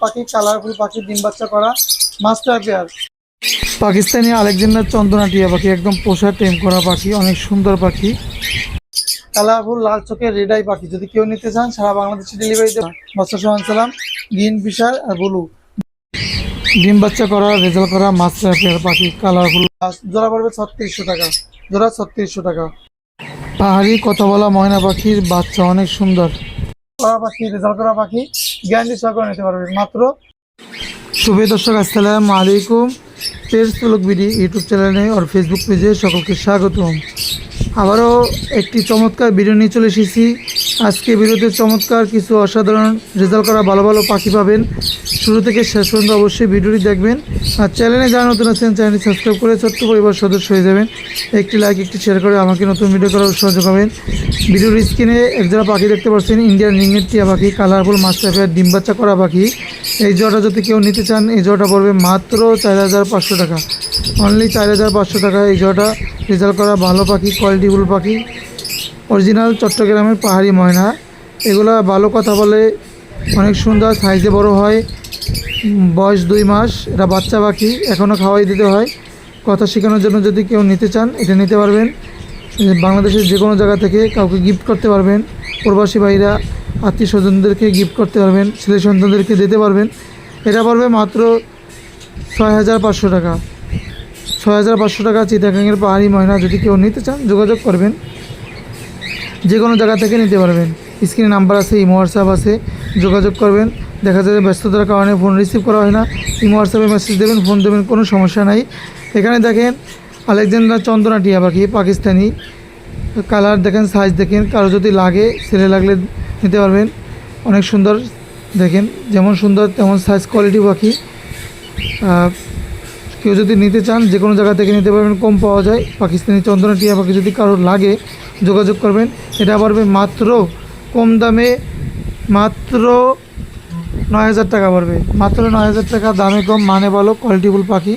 পাখি কালারফুল পাখি ডিম বাচ্চা করা মাস্টার পেয়ার পাকিস্তানি আলেকজান্ডার চন্দনা টিয়া পাখি একদম পোষা টেম করা পাখি অনেক সুন্দর পাখি। কালারফুল লাল চোখের রেডাই পাখি যদি কেউ নিতে চান সারা বাংলাদেশে ডেলিভারি দেবেন বস্তা সোহান সালাম গ্রিন ফিশার আর ব্লু। ডিম বাচ্চা করা রেজাল্ট করা মাস্টার পেয়ার পাখি কালারফুল। জোড়া পড়বে ছত্রিশশো টাকা। জোড়া ছত্রিশশো টাকা। পাহাড়ি কথা বলা ময়না পাখির বাচ্চা অনেক সুন্দর। করা পাখি রেজাল্ট করা পাখি নিতে পারবে। মাত্র দর্শক, আসসালামু আলাইকুম। পেজ বিডি ইউটিউব চ্যানেলে আর ফেসবুক পেজে সকলকে স্বাগতম। আবারও একটি চমৎকার ভিডিও নিয়ে চলে এসেছি। আজকে ভিডিওতে চমৎকার কিছু অসাধারণ রেজাল্ট করা ভালো ভালো পাখি পাবেন। শুরু থেকে শেষ পর্যন্ত অবশ্যই ভিডিওটি দেখবেন। আর চ্যানেলে যারা নতুন আছেন চ্যানেলটি সাবস্ক্রাইব করে ছোট্ট পরিবার সদস্য হয়ে যাবেন। একটি লাইক একটি শেয়ার করে আমাকে নতুন ভিডিও করার সহযোগ হবেন ভিডিওর স্ক্রিনে একজোড়া পাখি দেখতে পাচ্ছেন ইন্ডিয়ান রিংয়ের টিয়া পাখি কালারফুল মাস্টারফেয়ার ডিম বাচ্চা করা পাখি। এই জোড়াটা যদি কেউ নিতে চান, এই জোড়াটা পড়বে মাত্র চার হাজার পাঁচশো টাকা। অনলি চার হাজার পাঁচশো টাকা এই জোড়াটা রেজাল্ট করা ভালো পাখি কোয়ালিটিফুল পাখি। অরিজিনাল চট্টগ্রামের পাহাড়ি ময়না। এগুলা ভালো কথা বলে অনেক সুন্দর সাইজে বড় হয়। বয়স দুই মাস এটা বাচ্চা পাখি এখনও খাওয়াই দিতে হয়। কথা শেখানোর জন্য যদি কেউ নিতে চান, এটা নিতে পারবেন। বাংলাদেশের যে কোনো জায়গা থেকে কাউকে গিফট করতে পারবেন। প্রবাসী ভাইরা, আত্মীয় স্বজনদেরকে গিফট করতে পারবেন, ছেলে সন্তানদেরকে দিতে পারবেন। এটা পড়বে মাত্র ছয় হাজার পাঁচশো টাকা। ছয় হাজার পাঁচশো টাকা চিটাগাঙের পাহাড়ি ময়না। যদি কেউ নিতে চান, যোগাযোগ করবেন। যে কোনো জায়গা থেকে নিতে পারবেন। স্ক্রিনে নাম্বার আছে, ইমো হোয়াটসঅ্যাপ আছে, যোগাযোগ করবেন। দেখা যায় যে ব্যস্ততার কারণে ফোন রিসিভ করা হয় না। ইমো হোয়াটসঅ্যাপে মেসেজ দেবেন, ফোন দেবেন, কোনো সমস্যা নাই। এখানে দেখেন, আলেকজান্ডার চন্দনা টিয়া পাখি, পাকিস্তানি। কালার দেখেন, সাইজ দেখেন, কারও যদি লাগে, ছেলে লাগলে নিতে পারবেন। অনেক সুন্দর দেখেন, যেমন সুন্দর, তেমন সাইজ, কোয়ালিটি পাখি। কেউ যদি নিতে চান যে কোনো জায়গা থেকে নিতে পারবেন, কম পাওয়া যায়। পাকিস্তানি চন্দনা টিয়া পাখি যদি কারোর লাগে যোগাযোগ করবেন। এটা পড়বে মাত্র কম দামে, মাত্র নয় হাজার টাকা পড়বে। মাত্র নয় হাজার টাকা, দামে কম মানে বলো কোয়ালিটিফুল পাখি।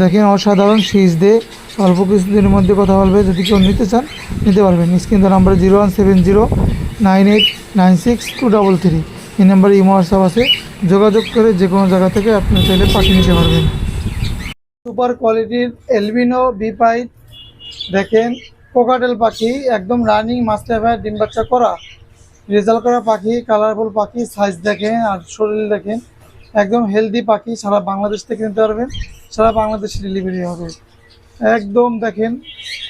দেখেন অসাধারণ সিজ দিয়ে অল্প কিছুদিনের মধ্যে কথা বলবে। যদি কেউ নিতে চান, নিতে পারবেন। Screen number zero one seven zero nine eight nine six two double three. এই নাম্বারে ইমো, হোয়াটসঅ্যাপ আছে। যোগাযোগ করে যে কোনো জায়গা থেকে আপনি চাইলে পাখি নিতে পারবেন। সুপার কোয়ালিটির এলবিনো বিপাই দেখেন কোকাটেল পাখি, একদম রানিং মাস্টার ভাই ডিম বাচ্চা করা। রেজাল্ট করা পাখি কালারফুল পাখি সাইজ দেখেন আর শরীর দেখেন। একদম হেলদি পাখি, সারা বাংলাদেশ থেকে নিতে পারবেন, সারা বাংলাদেশে ডেলিভারি হবে। একদম দেখেন,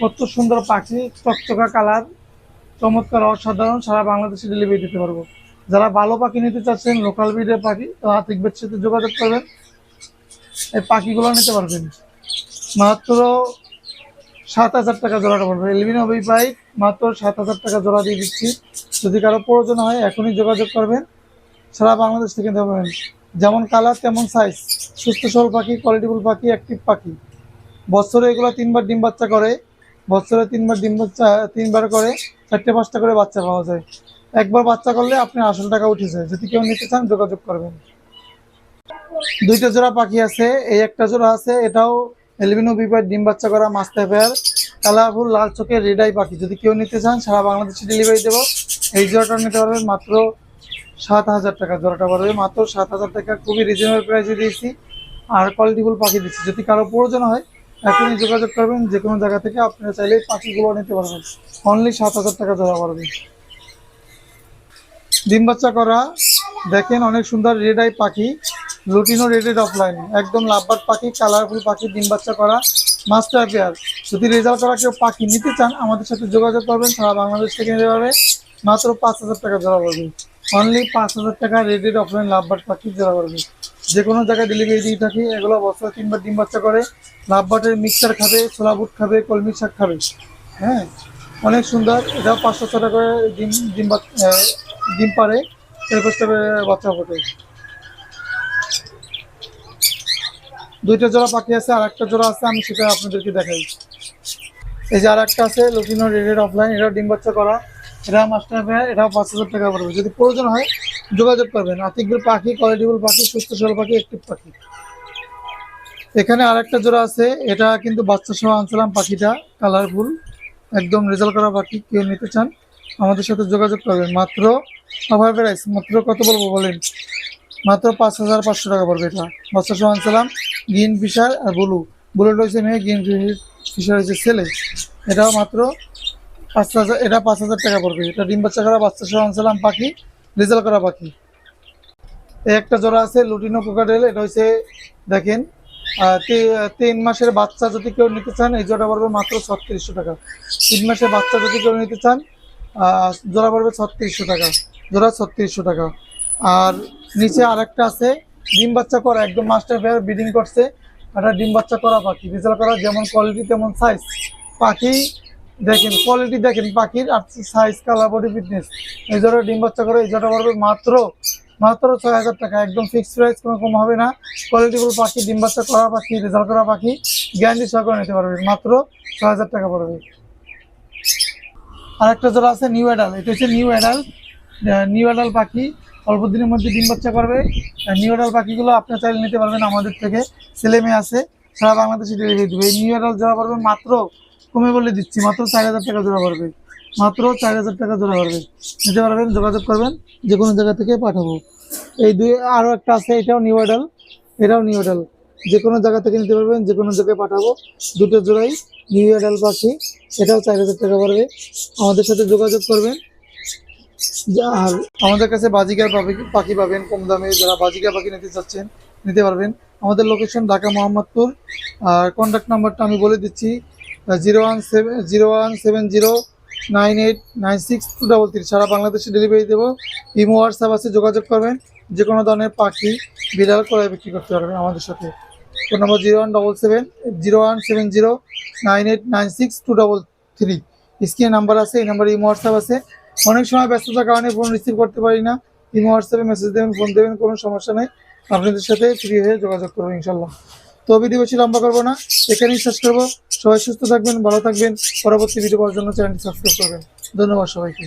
কত সুন্দর পাখি, চকচকা কালার চমৎকার, অসাধারণ, সারা বাংলাদেশে ডেলিভারি দিতে পারব। যারা ভালো পাখি নিতে চাচ্ছেন লোকাল ব্রিডের পাখি, তারা আতিক বেড সাথে যোগাযোগ করবেন। এই পাখিগুলো নিতে পারবেন। মাত্র সাত হাজার টাকা জোড়াটা পড়বে এলবিনো বই পাই মাত্র সাত হাজার টাকা জোড়া দিয়ে দিচ্ছি। যদি কারও প্রয়োজন হয়, এখনই যোগাযোগ করবেন। সারা বাংলাদেশ থেকে নিতে পারবেন যেমন কালার, তেমন সাইজ সুস্থ সবল পাখি কোয়ালিটিফুল পাখি অ্যাক্টিভ পাখি। বছরে এগুলো তিনবার ডিম বাচ্চা করে। বছরে তিনবার ডিম বাচ্চা, তিনবার করে, চারটে, পাঁচটা করে বাচ্চা পাওয়া যায়। একবার বাচ্চা করলে আপনি আসল টাকা উঠে যায় যদি কেউ নিতে চান, যোগাযোগ করবেন। দুইটা জোড়া পাখি আছে। এই একটা জোড়া আছে, এটাও এলবিনো, বিপার, ডিম বাচ্চা করা মাস্টার পেয়ার কালারফুল লাল চোখের রেডাই পাখি। যদি কেউ নিতে চান, সারা বাংলাদেশে ডেলিভারি দেবো। এই জোড়াটা নিতে পারবেন মাত্র সাত হাজার টাকা। জোড়াটা পারবে মাত্র সাত হাজার টাকা। খুবই রিজনেবল প্রাইসে দিয়েছি। আর কোয়ালিটিফুল পাখি দিচ্ছি। যদি কারও প্রয়োজন হয়, এখনই যোগাযোগ করবেন। যে কোনো জায়গা থেকে আপনারা চাইলে পাখিগুলো নিতে পারবেন। অনলি সাত হাজার টাকা জোড়া পারবে ডিম বাচ্চা করা, দেখেন অনেক সুন্দর রেড আই পাখি। লুটিনো রেডেড অফলাইন একদম লাভবার পাখি কালারফুল পাখি, ডিম বাচ্চা করা মাস্টার পেয়ার যদি রেজাল্ট করা কেউ পাখি নিতে চান, আমাদের সাথে যোগাযোগ করবেন, সারা বাংলাদেশ থেকে নিতে পারবে। মাত্র পাঁচ হাজার টাকা জোড়া পড়বে অনলি পাঁচ হাজার টাকা রেডেড অফলাইন লাভবার পাখি জোড়া পড়বে যে কোনো জায়গায় ডেলিভারি দিয়ে থাকি, এগুলো বছরে তিনবার ডিম বাচ্চা করে। লাভবাটের মিক্সচার খাবে, ছোলা বুট খাবে, কলমি শাক খাবে। হ্যাঁ অনেক সুন্দর। এটাও পাঁচশো টাকা করে ডিম ডিম ডিম পারে এরপর করে বাচ্চা ফোটে দুইটা জোড়া পাখি আছে আর একটা জোড়া আছে, আমি সেটা আপনাদেরকে দেখাই। এই যে আর একটা আছে লুটিনো রেডেড অফলাইন এটা ডিম বাচ্চা করা। এটা মাস্টার ভাই, এটাও পাঁচ হাজার টাকা পড়বে। যদি প্রয়োজন হয়, যোগাযোগ করবেন। আতিকগুলো পাখি কোয়ালিটিবল পাখি, সুস্থ সবল পাখি একটিভ পাখি। এখানে আরেকটা জোড়া আছে, এটা কিন্তু বাচ্চা সহ আনছিলাম পাখিটা কালারফুল একদম রেজাল্ট করা পাখি, কেউ নিতে চান, আমাদের সাথে যোগাযোগ করবেন। মাত্র অফার প্রাইস মাত্র কত বলব বলেন? মাত্র পাঁচ হাজার পাঁচশো টাকা পড়বে এটা। বাচ্চা সহ আনছিলাম গ্রিন ফিশার আর ব্লু। ব্লুটা হচ্ছে মেয়ে, গ্রিন ফিশার হচ্ছে ছেলে। এটাও মাত্র পাঁচ হাজার এটা পাঁচ হাজার টাকা পড়বে। এটা ডিম বাচ্চা করা, বাচ্চা সহ আনছিলাম পাখি, রেজাল্ট করা পাখি। একটা জোড়া আছে লুটিনো কোকাডেল এটা হচ্ছে দেখেন তিন মাসের বাচ্চা যদি কেউ নিতে চান, এই জোড়া পড়বে মাত্র ছত্রিশশো টাকা। তিন মাসের বাচ্চা যদি কেউ নিতে চান জোড়া পড়বে ছত্রিশশো টাকা। জোড়া ছত্রিশশো টাকা। আর নিচে আরেকটা আছে ডিম বাচ্চা করা, একদম মাস্টার ফেয়ার ব্রিডিং করছে। একটা ডিম বাচ্চা করা পাখি রেজাল্ট করা, যেমন কোয়ালিটি তেমন সাইজ পাখি দেখেন কোয়ালিটি দেখেন, পাখির আর সাইজ কালার বডি ফিটনেস এই জোড়া ডিম বাচ্চা করে, এই জোটা পড়বে মাত্র মাত্র ছয় হাজার টাকা। একদম ফিক্সড প্রাইস কোনো কম হবে না। কোয়ালিটিফুল পাখি, ডিম বাচ্চা করা পাখি রেজাল্ট করা পাখি গ্যারান্টি সহকারে নিতে পারবে। মাত্র ছয় হাজার টাকা পড়বে। আর একটা জোড়া আছে নিউ অ্যাডাল এটা হচ্ছে নিউ অ্যাডাল নিউ অ্যাডাল পাখি। অল্প দিনের মধ্যে ডিম বাচ্চা করবে। নিউ অ্যাডাল পাখিগুলো আপনার চাইলে নিতে পারবেন আমাদের থেকে। ছেলে মেয়ে আছে, সারা বাংলাদেশে ডেলিভারি দেবে। এই নিউ অ্যাডাল জোড়া পড়বে মাত্র, কমে বলে দিচ্ছি, মাত্র চার হাজার টাকা জোড়া পড়বে। মাত্র চার হাজার টাকা জোড়া পড়বে। নিতে পারবেন, যোগাযোগ করবেন, যে কোনো জায়গা থেকে পাঠাবো। এই দুই, আরও একটা আছে, এটাও নিউ অ্যাডাল এটাও নিউ অ্যাডাল যে কোনো জায়গা থেকে নিতে পারবেন, যে কোনো জায়গায় পাঠাবো। দুটো জোড়াই নিউ অ্যাডাল পাখি, এটাও চার হাজার টাকা পড়বে। আমাদের সাথে যোগাযোগ করবেন। আর আমাদের কাছে বাজিকার পাখি পাবেন, কম দামে যারা বাজিকার পাখি নিতে চাচ্ছেন, নিতে পারবেন। আমাদের লোকেশন ঢাকা মোহাম্মদপুর। আর কন্ট্যাক্ট নাম্বারটা আমি বলে দিচ্ছি, zero one seven zero one seven zero nine eight nine six two double three. সারা বাংলাদেশে ডেলিভারি দেবো। ইমো হোয়াটসঅ্যাপ আছে, যোগাযোগ করবেন। যে কোনো ধরনের পাখি বিড়াল করে বিক্রি করতে পারবেন আমাদের সাথে। Phone number zero one double seven, zero one seven zero nine eight nine six two double three. স্ক্রিনে নাম্বার আছে, এই নাম্বারে ইমো হোয়াটসঅ্যাপ আছে। অনেক সময় ব্যস্ততার কারণে ফোন রিসিভ করতে পারি না। ইমো হোয়াটসঅ্যাপে মেসেজ দেবেন ফোন দেবেন, কোনো সমস্যা নেই। আপনাদের সাথে ফ্রি হয়ে যোগাযোগ করব ইনশাল্লাহ। তো ভিডিও বেশি লম্বা করব না, এখানেই শেষ করব। সবাই সুস্থ থাকবেন, ভালো থাকবেন। পরবর্তী ভিডিও পাওয়ার জন্য চ্যানেলটি সাবস্ক্রাইব করবেন। ধন্যবাদ সবাইকে।